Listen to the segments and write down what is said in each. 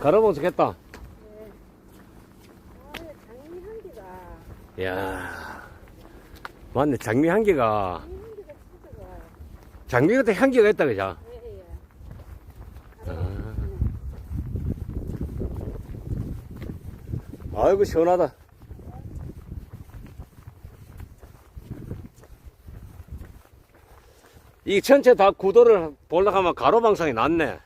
갈아보면 좋겠다. 아, 장미 향기가 이야. 맞네. 장미 향기가, 장미 향기가 진짜 좋아요. 장미 같은 향기가 있다, 그죠? 예, 예. 아. 아이고, 시원하다. 이 전체 다 구도를 보려고 하면 가로방송이 낫네.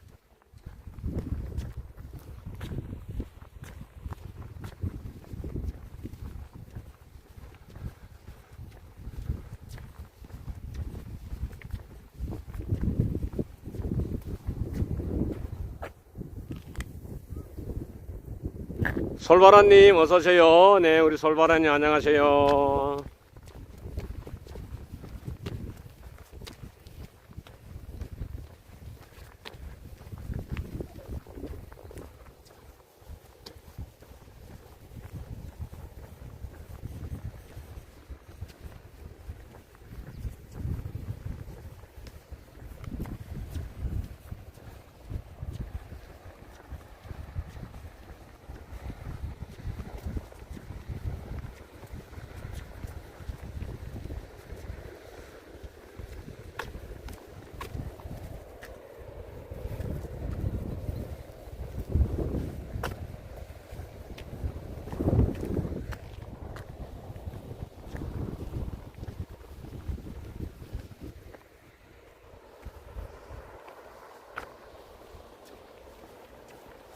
솔바라님 어서 오세요. 네, 우리 솔바라님 안녕하세요.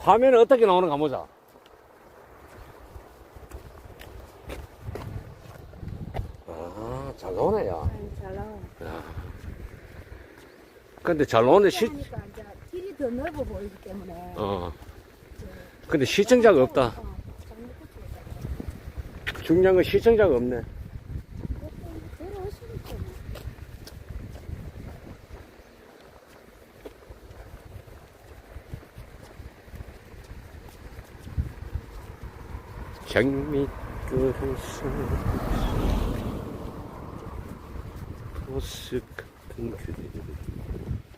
화면은 어떻게 나오는가 보자. 아, 잘 나오네, 야. 잘 나와. 야. 근데 잘 나오는데 시, 이제 길이 더 넓어 보이기 때문에. 어. 근데 시청자가 없다. 어, 꽃이 중요한 건 시청자가 없네. 들어오시니까 뭐. 장미꽃에서 보스 같은 그대 이야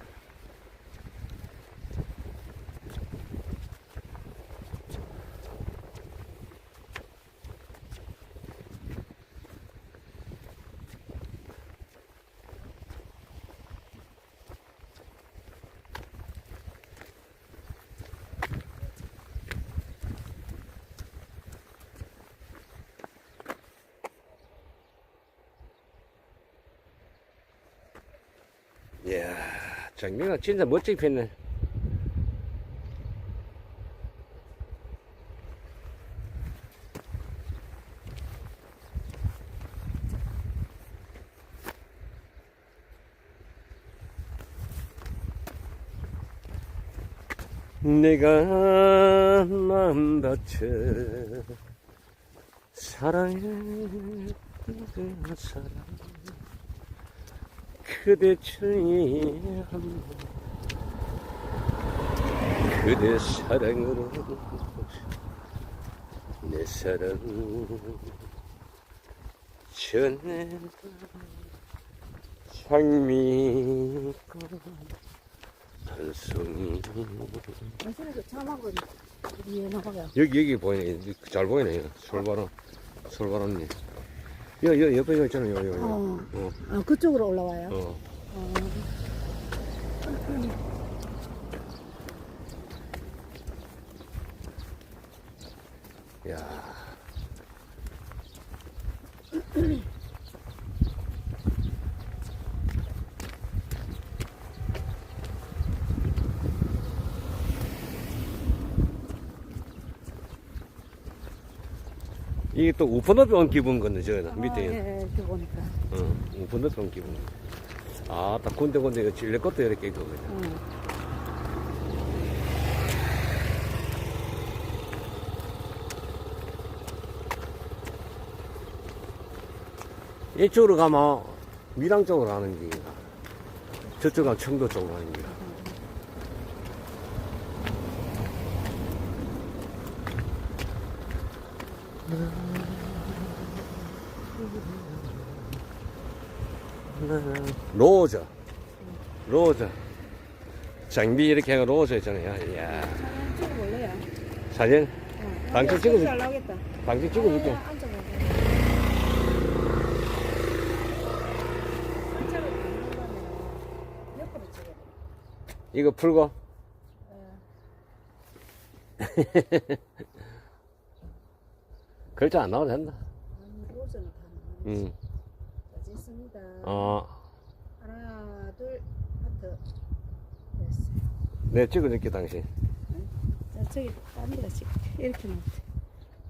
장미가 진짜 멋지게 폈네. 내가 마음 다쳐 그 사람 그대 한번 그대 사랑으로 내 사랑 전해다. 장미꽃 한 송이. 여기 여기 보이네. 잘 보이네. 솔바람 솔바람님 여, 여, 옆에 여 있잖아요 여, 여, 여. 어. 어, 아, 그쪽으로 올라와요? 어. 어. 야. 이게 또 우퍼높이 온 기분 건데, 저 밑에. 아, 예, 예, 이렇게 보니까. 어, 우퍼높이 온 기분. 아, 딱 군데군데 이거 질레 것도 이렇게 있고, 그냥. 응. 이쪽으로 가면 밀양 쪽으로 가는 길이야. 저쪽은 청도 쪽으로 가는 길이야. 로저. 로저. 장비 이렇게 하고 로저 있잖아요. 이야. 사진? 어. 당신 야, 찍어줄- 잘 나오겠다. 당신 찍어줄게. 아, 앉아봐. 한차로 가는 거면 옆으로 찍어야 돼. 이거 풀고. 예. 글자 안 나와도 된다. 아니, 로즈는 다 나오네. 응. 어, 하나, 둘, 하트. 됐어요. 내 찍어줄게, 당신. 자, 저기 딴 데가 찍 이렇게 놓대.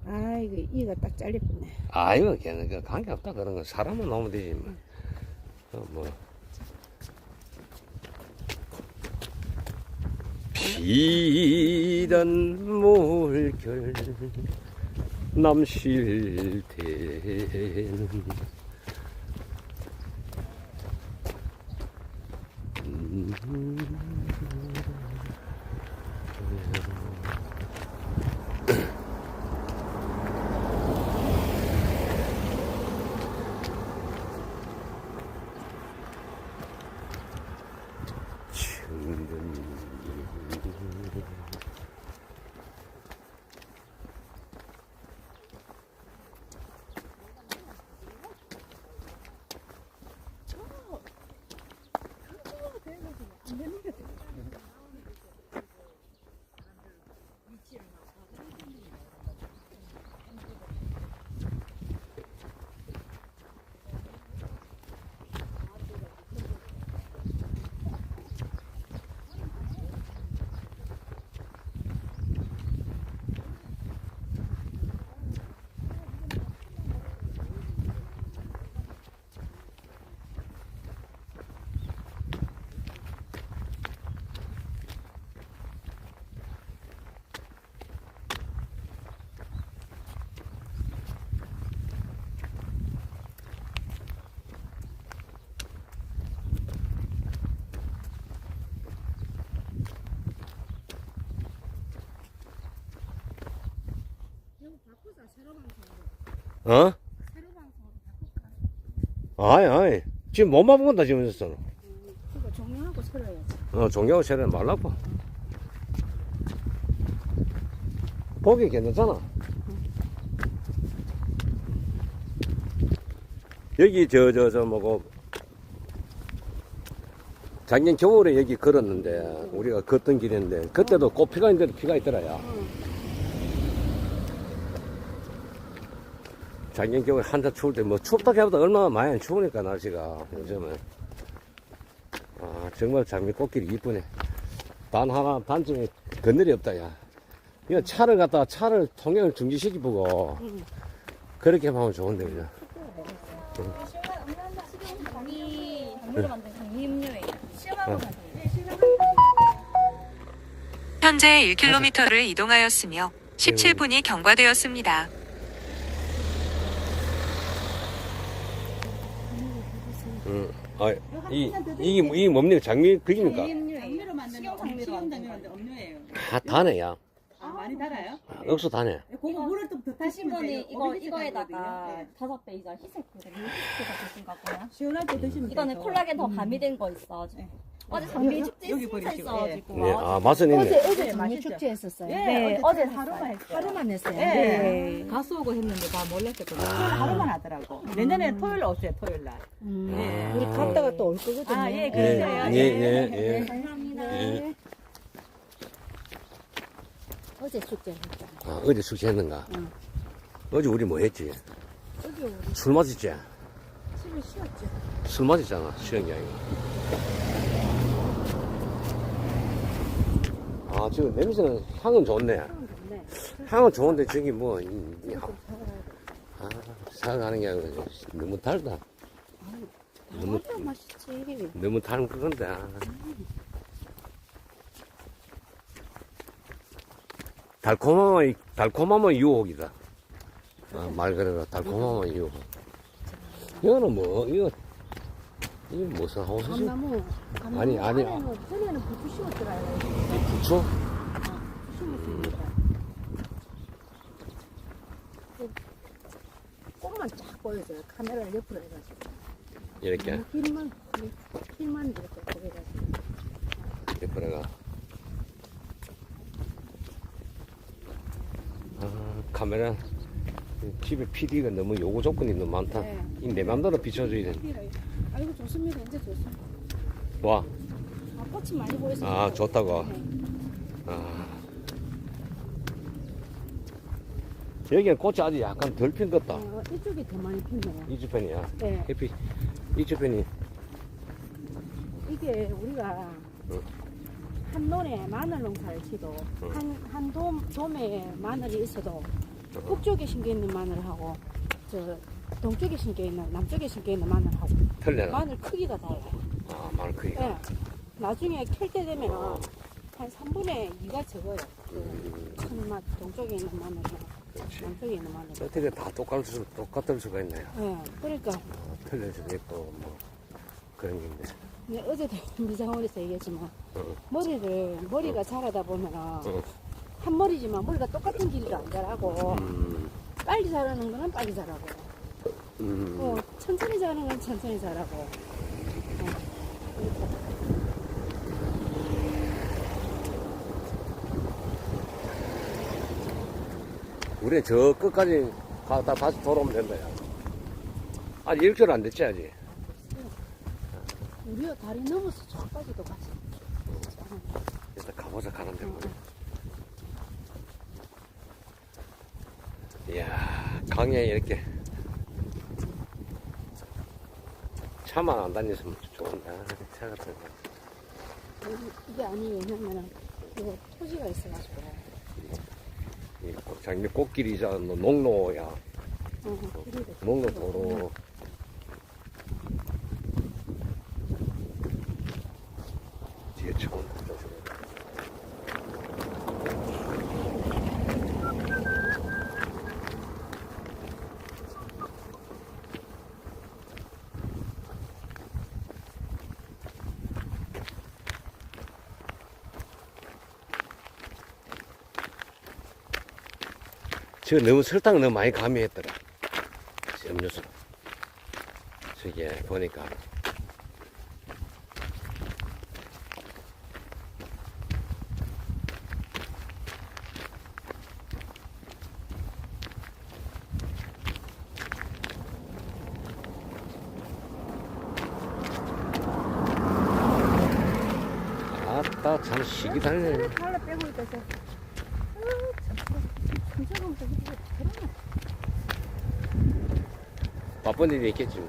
아, 이거 이가 딱 잘렸네. 아이고, 걔는 그 관계없다, 그런 거. 사람만 나오면 되지, 뭐. 어, 뭐. 비단 몰결 남실 때는 이거 바꾸자, 새로 방송으로. 어? 새로? 아이, 아이. 지금 못 맛본다, 지금 있었어. 이거 종료하고 새로 해야지. 어, 종교하고 세례 말라고. 보기 괜찮잖아. 여기, 저, 저, 저, 뭐고. 작년 겨울에 여기 걸었는데, 우리가 걷던 길인데, 그때도 꽃 피가 있는데 피가 있더라야. 작년 겨울에 한자 추울 때, 뭐, 춥다 해보다 얼마나 많이 안 추우니까, 날씨가, 요즘은. 아, 정말 장미 꽃길이 이쁘네. 단 하나, 단점이 그늘이 없다, 야. 이거 차를 갖다가 차를 통행을 중지시키고, 응. 그렇게 하면 좋은데, 그냥. 강의 강의로 만든 강의 음료예요. 시험하고 가세요. 현재 1km를 이동하였으며 17분이 경과되었습니다. 응. 아, 이, 이게, 뭐- 이게 뭡니까? 장미 그입니까? 음료예요. 장미로 만든 식용 장미로 식용 만든 장미로 거. 만든 음료예요. 다 다네, 야. 아, 많이 달아요? 억수 다네. 그거 물을 좀더 다신 분이 이거 이거에다가 네. 다섯 배 이상 희색 그 밀크티에서 드신 거고요. 시원할 때 드시면 이거는 돼요. 콜라겐 더 가미된 거 있어. 어제 장미 여기, 축제 여기 버리시고, 있어가지고 예, 아, 맛은 어제, 있네. 어제 네, 장미 맛있죠? 축제 했었어요. 예, 네, 어제 어제 하루만 했어요. 하루만 했어요. 예. 네. 가수 오고 했는데 다 몰랐거든요. 아. 하루만 하더라고. 내년에 토요일 오세요, 토요일 날. 음, 예. 우리 갔다가 또 올 거거든요. 아, 예, 예, 그러세요. 예, 예, 예. 감사합니다. 예. 어제 축제 했잖아. 아, 어제 숙제했는가? 응. 어제 우리 뭐 했지? 어제 우리 술 마셨지? 집에 쉬었지. 술 마셨잖아, 아니고. 아, 지금 냄새는, 향은 좋네. 사람 좋네. 향은 좋은데, 저기 뭐, 이, 이. 아, 사가는 게 아니고, 너무 달다. 너무, 어제 맛있지. 너무 달 그건데. 아. 달콤함은, 달콤함은 유혹이다. 아, 말 그대로 달콤함은 유혹. 이거는 뭐, 이거, 이거 무슨 하우스지? 감나무. 감나무 아니, 아니, 안에는, 전에는 부추 심었더라고요. 부추? 심었습니다. 그 꽃만 쫙 보여줘요. 카메라를 옆으로 해가지고. 이렇게, 길만, 길만 이렇게 보여가지고. 이렇게 내가. 카메라 집에 PD가 너무 요구 조건이 너무 많다. 네. 이내 맘대로 비춰줘야 돼. 아이고 좋습니다. 이제 좋습니다. 와, 아, 꽃이 많이 보여서. 아, 좋다고. 네. 아. 여기는 꽃이 아직 약간 덜 핀것 같다. 어, 이쪽이 더 많이 피네요. 이주편이야. 네. 햇빛, 이주편이. 이게 우리가 응. 한 논에 마늘 농사를 치도 응. 한, 한 돔, 돔에 마늘이 있어도 북쪽에 심겨 있는 마늘하고 저 동쪽에 심겨 있는 남쪽에 심겨 있는 마늘하고 틀려나? 마늘 크기가 달라요. 아, 마늘 크기가. 예. 나중에 캘 때 되면 한 3분의 2가 적어요. 음, 큰 맛, 동쪽에 있는 그렇지. 남쪽에 있는 마늘. 어떻게 다 똑같을, 수, 똑같을 수가 있나요? 예. 그러니까 어, 틀릴 수도 있고, 뭐, 그런 건데. 근데 어제도 미상원에서 얘기했지만 어, 머리를 머리가 자라다 보면 어. 한 머리지만 머리가 똑같은 길이가 안 자라고 음, 빨리 자라는 거는 빨리 자라고 음. 어, 천천히 자라는 건 천천히 자라고 어, 우리 저 끝까지 가다 다시 돌아오면 된다, 야. 아직 일주일 안 됐지, 아직? 우리가 다리 넘어서 저까지도 가지 일단 가보자, 가는 데로. 이야, 강에 이렇게. 차만 안 다녔으면 좋은데, 아, 차 같은 거. 이게 아니 왜냐면은 이거 토지가 있어가지고 이 장미 꽃길이자 농로야. 어, 농로 도로. 뒤에 차 온다, 조심해. 저 너무 설탕 너무 많이 가미했더라. 저 음료수. 저게 보니까. 아따, 참 시기 달네. 그래 달라 빼고 있다 저 금사금 저기 그러네 바쁜 일이 있겠지. 뭐.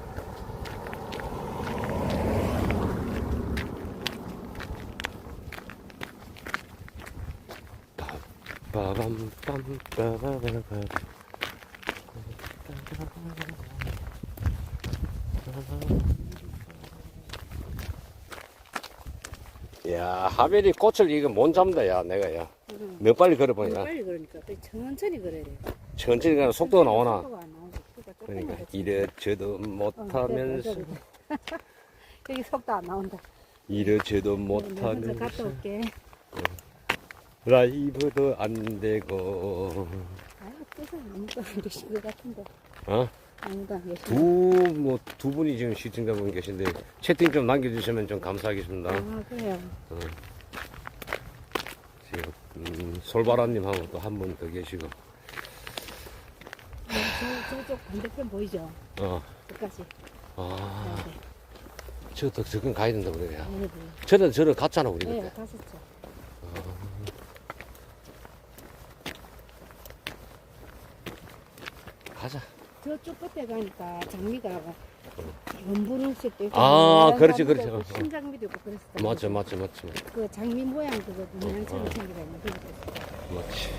빠밤 빰 빠바바바 야 하벨이 꽃을 이거 못 잡는다 야 내가 야 응. 몇 빨리 걸어보냐 빨리 그러니까 천천히 그래야 돼 천천히 가는 속도가 나오나. 그러니까 조금만 그러니까 더 이래 저도 어, 못하면서. 여기 속도 안 나온다. 이래 저도 내가 먼저 갔다 못하면서 올게. 라이브도 안 되고 아유, 뜻은 아무도 안 계신 것 같은데. 어? 아무도 안 계신 두뭐 두 분이 지금 시청자분 계신데 채팅 좀 남겨주시면 좀 감사하겠습니다. 아, 그래요. 지금 음, 솔바라님하고 또 한 분 더 계시고 네, 저, 저쪽 반대편 보이죠? 어, 끝까지. 아, 네, 저도 저건 가야 된다 그래요. 네. 네, 저는 저를 갔잖아 우리 네. 그때. 네, 갔었죠. 가자. 저쪽 끝에 가니까 장미가 연분홍색도 있고. 아, 노란 그렇지, 장미도 그렇지. 있고, 어, 어. 장미도 있고 그랬어. 맞죠, 맞죠, 맞죠, 그 장미 모양 그거 모양처럼 어. 생기가 있는. 맞지.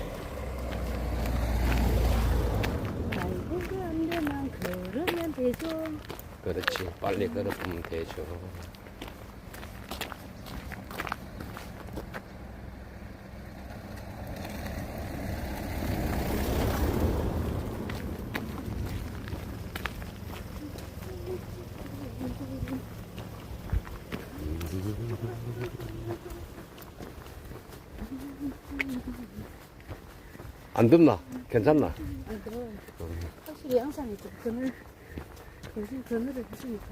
아이고, 안 되면 그러면 되죠. 그렇지. 빨리 걸어보면 되죠. 안 덥나? 괜찮나? 아, 그럼 확실히 양산이 좀 그늘, 대신 그늘을 해주니까.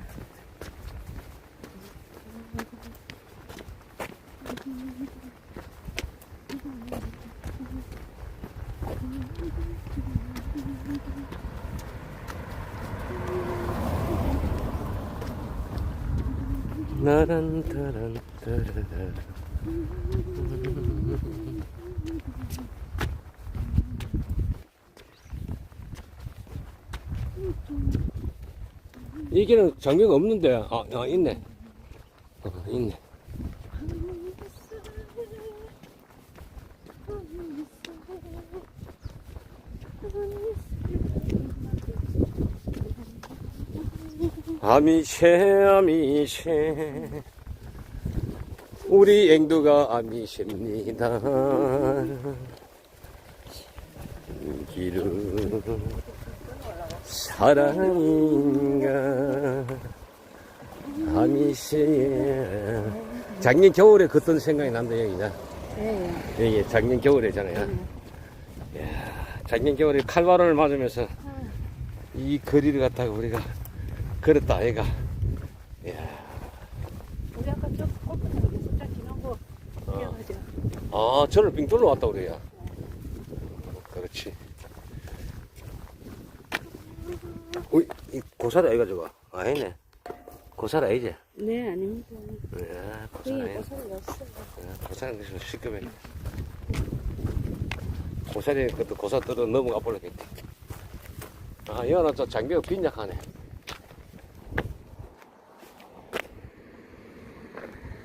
나란 따란 따라라 이 길은 장비가 없는데. 아, 아 있네. 어, 있네. 아미쉐 아미쉐. 우리 앵두가 아미십니다. 길은 사랑인가? 아미쉐 작년 겨울에 걷던 생각이 난다 여기가 예, 여기 작년 겨울에잖아요. 이야, 작년 겨울에 칼바람을 맞으면서 이 거리를 갖다가 우리가 걸었다 아이가. 이야. 우리 아까 저 골프장에서 살짝 지나고 뛰어가죠. 아, 저를 빙 둘러 왔다 그래요. 그렇지. 어이, 이 고사리 아이가 저거? 아니네. 고사리 아니지? 네, 아닙니다. 야, 고사리 거의 아니네. 고사리 왔어요. 야, 고사리 그래서 시급해. 고사리 그것도 고사 들어 넘어가 버렸겠지. 아, 여나 저 장비가 빈약하네.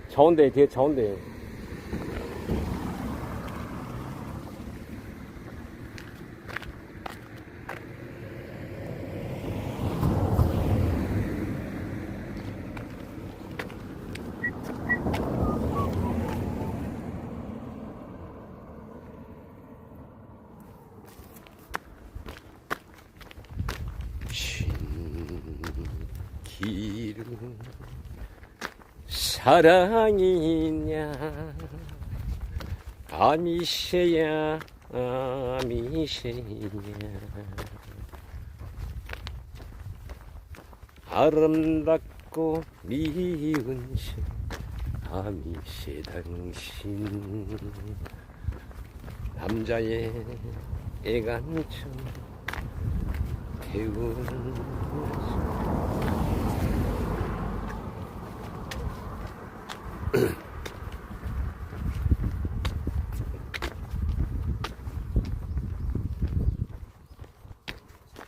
차온대, 뒤에 차온대. 길은 사랑이냐? 아미새야 아미새야 아름답고 미운 새 아미새 당신. 남자의 애간처럼 태우는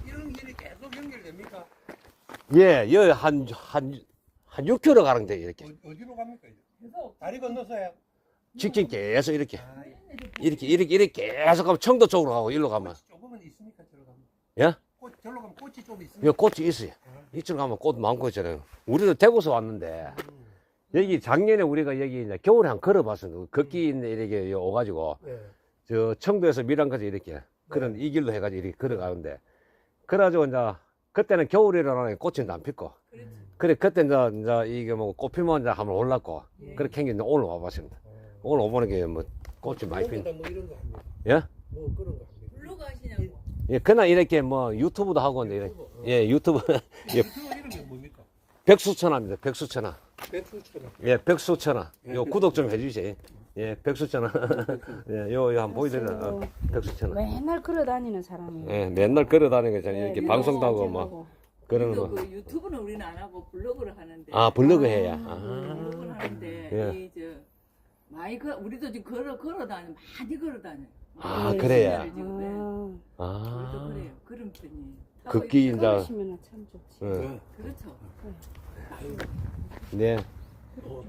이런 길이 계속 연결됩니까? 예, 여 한, 한, 한 6km 가는 데 이렇게. 어, 어디로 갑니까? 이제? 다리 건너서요? 직진 계속 이렇게. 아, 이렇게, 이렇게, 이렇게 계속 가면 청도 쪽으로 가고, 일로 가면. 조금은 있으니까 저로 가면. 예? 꽃, 저로 가면 꽃이 좀 있으니까. 여기 꽃이 있어요. 이쪽으로 가면 꽃 많고 있잖아요. 우리도 대구에서 왔는데, 여기 작년에 우리가 여기 이제 겨울에 한 걸어봤어요. 걷기 있는 이렇게 오가지고, 예. 저 청도에서 밀양까지 이렇게, 그런 이 길로 해가지고 이렇게 걸어가는데, 그래가지고 이제, 그때는 겨울이라는 꽃이 안 피고, 그래, 그때 이제, 이제 이게 뭐 꽃 피면 이제 한번 올랐고, 그렇게 했는데 오늘 와봤습니다. 오늘 오보는 게 뭐 꽃이 많이 핀. 뭐 이런 거 합니다. 예? 뭐 그런 거 합니다. 예, 그날 이렇게 뭐 유튜브도 하고 있는데, 이래. 예, 유튜브, 예, 유튜브 이런 게 뭡니까? 백수천화입니다. 백수천화. 백수처럼. 예, 백수천화. 요 구독 좀 해주세요. 예, 백수천화. 예, 요, 요 한번 보여드려요. 어, 백수천화. 맨날 걸어 다니는 사람이에요. 예, 맨날 걸어 다니는 거잖아요. 이렇게 네, 방송도 하고 이렇게 뭐, 하고. 그러는 그래서 거. 그 유튜브는 우리는 안 하고 블로그를 하는데 아, 블로그 해야. 블로그를 아, 하는데 예. 이 저 많이 그 우리도 지금 걸어 걸어 다니 많이 걸어 다녀. 아, 네, 그래야. 지금, 네. 아, 우리도 아. 그래요. 그런 편이에요. 극기 이제, 걸으시면 참 좋지. 예, 그렇죠. 네, 어.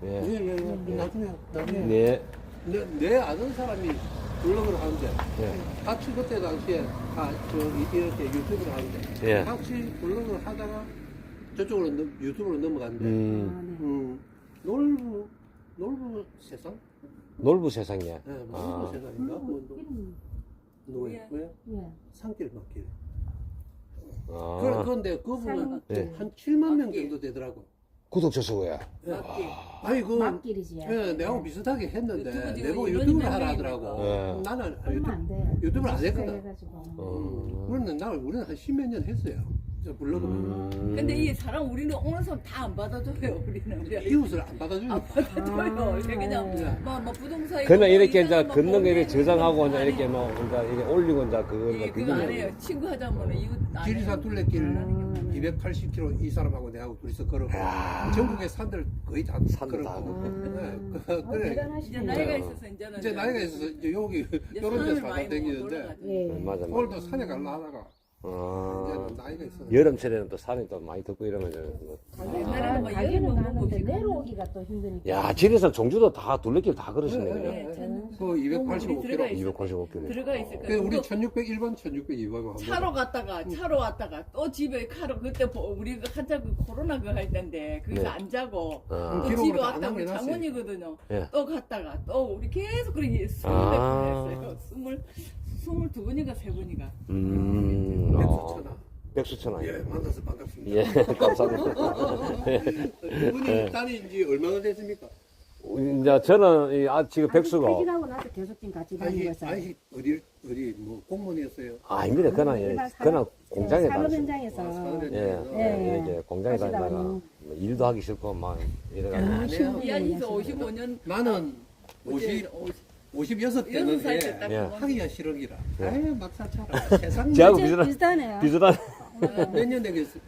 네, 예, 예, 예. 나중에, 나중에. 네, 내, 내 아는 사람이 블로그를 하는데, 네, 같이 그때 당시에, 아, 저, 이- 이렇게 유튜브를 하는데, 예. 같이 블로그를 하다가 저쪽으로, 넘- 유튜브로 넘어갔는데, 음, 아, 네. 음, 놀부, 놀부 세상? 놀부 세상이야. 예, 뭐 아. 놀부 세상인가? 뭐, 노- 노예, 왜? 예. 산길 맞길. 아, 그런데 그분은 산- 네. 한 7만 명. 정도 되더라고. 구독자 수고야. 맞기. 아니, 그, 막길이지. 예, 내하고 비슷하게 했는데, 유튜브 내보고 이런 유튜브를 몇 하라 하더라고. 네. 나는 얼마 유튜브. 유튜브를 안 했거든. 해가지고. 어. 그런데 나는 우리는 한 십몇 년 했어요. 저 블로그 음. 근데 이 사람 우리는 오는 사람 다 안 받아줘요. 우리는 우리 이웃을 안 받아주니까 안 받아줘요. 이제 그냥 뭐, 뭐 부동산이 그냥 이렇게 이제 뭐 걷는 거 이렇게. 저장하고 이제 안 이렇게. 뭐 이제 이렇게 올리고 이제 그거 예, 이제 그거 안 해요. 친구 하자면 이웃 안 지리산 해요. 둘레길 280km 이 사람하고 내하고 둘이서 걸었고 전국의 산들 거의 다 산들 다 걷고. 네, 그- 어, 그래 이제. 나이가 있어서 이제는 이제 나이가 있어서 이제 여기 이런 산을 데서 많이 예. 맞아 맞아. 오늘도 산에 갈라 하다가 아, 나이가 있어 여름철에는 또 산이 또 많이 덥고 이러면 이제 뭐. 옛날에는 뭐 아, 가기는 여름은 가는데 먹고 내려오기가 또 힘드니까. 야 지리산 종주도 다 둘레길 다 걸으시네 그냥. 네, 저는 그 우리 들어가 285km 있을 255km. 들어가 있을 그 거예요. 우리 그거 1601번 1602번 차로 갔다가 차로 왔다가 또 집에 가로 그때 보- 우리 그 한참 그 코로나 그거 할 때인데 거기서 네. 안 자고 아. 또 기록으로 집에 다 왔다가 우리 남겨놨어요. 장모님이거든요. 예. 또 갔다가 또 우리 계속 그렇게 스물 아. 몇 했어요. 스물 스물 두 분인가 세 분이가. 음, 어, 백수천하 백수천하. 예 만나서 반갑습니다 예, 감사합니다. 그분이 다닌 지 얼마나 됐습니까? 이제 저는 이 아, 지금 백수가 퇴직하고 나서 계속 지금 같이 다니고 있어요. 아니 어디 어디 뭐 공무원이었어요? 아닙니다. 그냥 예, 일반 산업- 그냥 공장에 산업 다녔어요. 현장에서 아, 산업 예, 현장에서. 예, 이렇게 공장에 하시다가 다니다가 뭐- 뭐 일도 하기 싫고 막 이래가지고 안 해요. 이 안에서 55년 나는 50 56 때는 여섯 살때 딱. 예. 하기가 싫으기라. 예. 아유 막사차라. 세상 저하고 비슷- 비슷한 비슷하네요. 비슷한 몇 년 되겠어?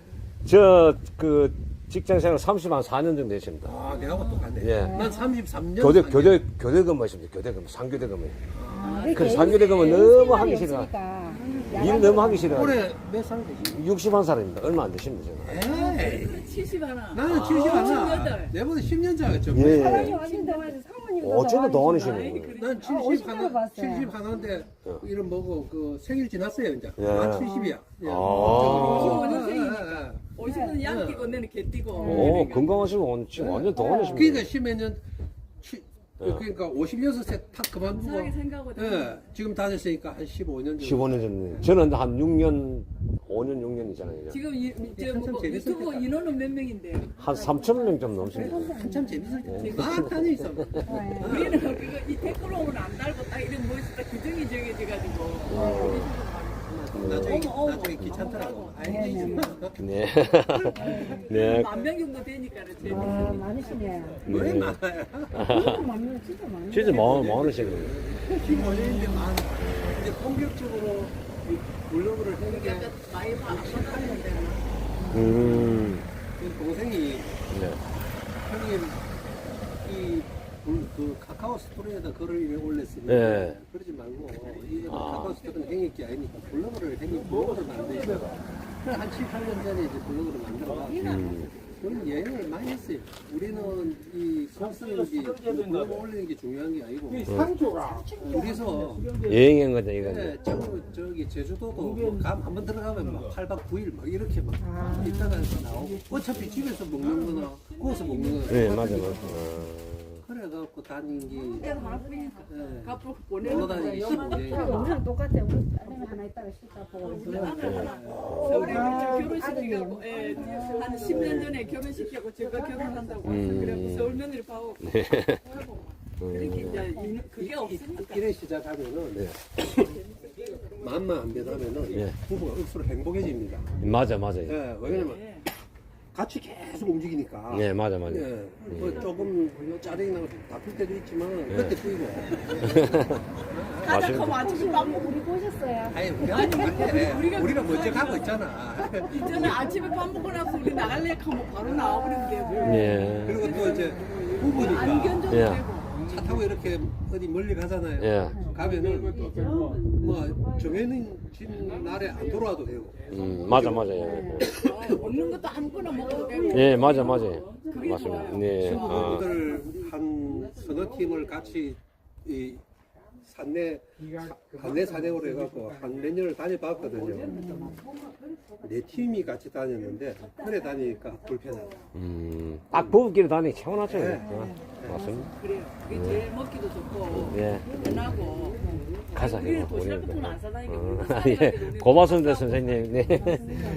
저 그 직장 생활 30한 4년 정도 됐습니다. 아 내하고 똑같네. 예. 난 33년. 교대 교대 교대 근무했습니다. 교대 근무, 상교대 근무. 아, 그 상교대 가면 너무 하기 싫어. 일 너무 하기 싫어. 올해 몇살 되지? 61살입니다. 얼마 안 되십니다. 저는. 에이. 70 하나. 나는 70 하나. 78. 내보다 10년 작았죠. 예. 사 완전 사모님도 어쩌다 요 그래. 난70 50 하나, 봤어요. 70 하나인데 이런 뭐고 그 생일 지났어요 이제. 예. 난 70이야. 예. 아. 55년 생이니까. 50년 양 뛰고 내는 개 뛰고. 오 건강하시고 오늘 지금 완전 동안이십니다. 그러니까 십몇 년 치- 그러니까 56세 탁 그만두고. 예, 지금 다녔으니까 한 15년 정도. 15년 전에 저는 한 6년, 5년, 6년이잖아요. 지금 이, 저 한참 뭐, 재밌을 유튜브 때다. 인원은 몇 명인데요? 한 3천 명 좀 넘습니다. 한참 재밌을 때. 막 다녀 있어. 우리는 그거 이 댓글 오면 안 달고 딱 이런 멋있다 규정이 정해져가지고 나중에. 나중에 귀찮더라고. 아이 네. 네. 만명 정도 되니까 아, 재밌어. 많으시네. 왜 네. 많아요? 많으면 진짜 많으네. 진짜 마흔, 마흔이시거든요. 15년인데 많아. 이제 본격적으로 이 블로그를 하는 게 약간 많이 봐- 받았는데 음. 그 동생이 네. 형님 이 그, 그 카카오 스토리에다 글을 이미 올렸으니까 네. 그러지 말고 이 아. 카카오 스토리는 행위 게 아니니까 블로그를 행위 블로그를 만들자. 그래 한 7, 8년 전에 이제 블로그를 만들어가. 음. 저는 여행을 많이 했어요. 우리는 이 글쓰는 게 블로그 올리는 게 중요한 게 아니고 우리서 여행한 거죠, 이거. 네, 저, 저기 제주도도 뭐 감 한번 들어가면 막 8박 9일 막 이렇게 막 있다가 나오고 어차피 집에서 먹는 거나 구워서 먹는 거나 네, 맞아, 맞아. 어. 그래갖고 다닌 게 내가 바쁘니까 네. 앞으로 놀러 보내는 다니기 거예요. 15년이니까 우리랑 똑같아. 우리 딸내미 하나 있다가 싫다 보고 있어요. 우리 결혼시키고 예, 한 10년 전에 결혼시키고 제가 결혼한다고 음. 그래서 서울 며느리 봐오고 그렇게 이제 이- 그게 없으니까 이래 시작하면은 마음만 안 변하면은 예. 부부가 억수로 행복해집니다. 맞아, 맞아요. 예, 왜냐면 예. 같이 계속 움직이니까. 네, 맞아, 맞아. 예, 뭐 조금 짜증이 나고 다툴 때도 있지만 예. 그때 뿌이고. 가자. 그럼 아침에 밥 먹고 우리 보셨어요? 아니 우리가 우리가 우리가 먼저 가고 있잖아. 이전에 아침에 밥 먹고 나서 우리 나갈래 하면 바로 나와버리는데 예. 그리고 또 이제 안 부부니까 견뎌도 예. 되고 차 타고 이렇게 어디 멀리 가잖아요. 예. 가면은 뭐 정해진 날에 안 돌아와도 되고. 음, 맞아, 맞아. 예. 아, 먹는 것도 아무거나 먹어도 되고 예, 맞아, 맞아요. 그게 맞습니다. 네. 아, 친구들 한 서너 팀을 같이 이 산내 산내 산행으로 해갖고 한 몇 년을 다녀봤거든요. 네 팀이 같이 다녔는데 그래 다니니까 불편하다. 음, 딱 부부끼리 다니기 최고나죠. 네. 어, 맞습니다. 그래요 그게 제일 먹기도 좋고 예. 편하고 가자, 우리는 이거. 도시락 우리는. 같은 건안 사다니까 어, 우리는 예. 고맙습니다, 선생님. 네.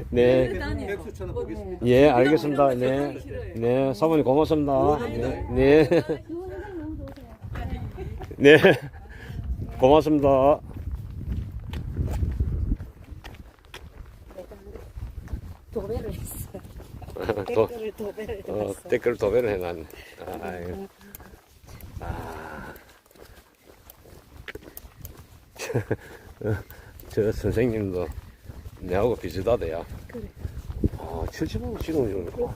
네. 백수 보겠습니다. 예, 알겠습니다. 네. 네, 사모님 고맙습니다. 네. 네. 네. 고맙습니다. 도배를 했어. 도, 댓글을 도배를 어, 해놨어. 댓글 도배를 해놨네. 아이고. 아. 저 선생님도 내하고 비슷하대요. 그래. 아, 70원 지금 이러니까.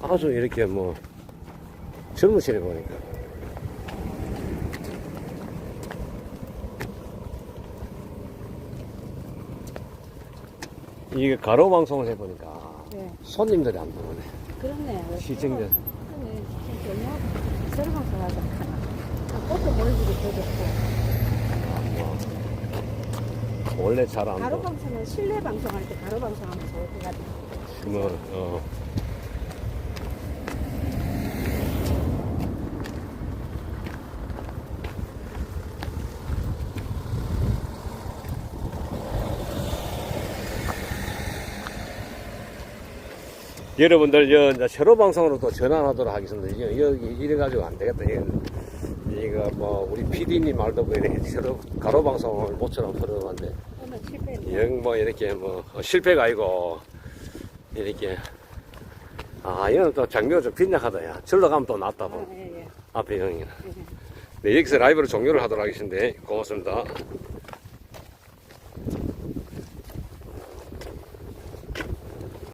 아주 이렇게 뭐, 젊으시네 보니까. 이게 가로 방송을 해보니까 네. 손님들이 안 들어오네. 그렇네. 시청자. 그러네. 시청자. 설방서 하자. 꽃도 몰리기도 되겠고. 원래 잘안 가로 들어. 방송은 실내 방송할 때 가로 방송하면 좋을 것 같아. 뭐, 어. 여러분들, 여, 이제 새로 방송으로 또 전환하도록 하겠습니다. 이게, 여기, 이래가지고 안 되겠다. 이거, 이거 뭐, 우리 PD님 말도 그 이렇게 새로 가로 방송을 모처럼 풀어봤는데, 오늘 실패했네. 영뭐 이렇게 뭐 어, 실패가 아니고 이렇게 아 이거는 또 장비가 좀 빈약하다 야 절로 가면 또 낫다 아, 보 예, 예. 앞에 형이는 예. 네 여기서 라이브를 종료를 하도록 하겠습니다 고맙습니다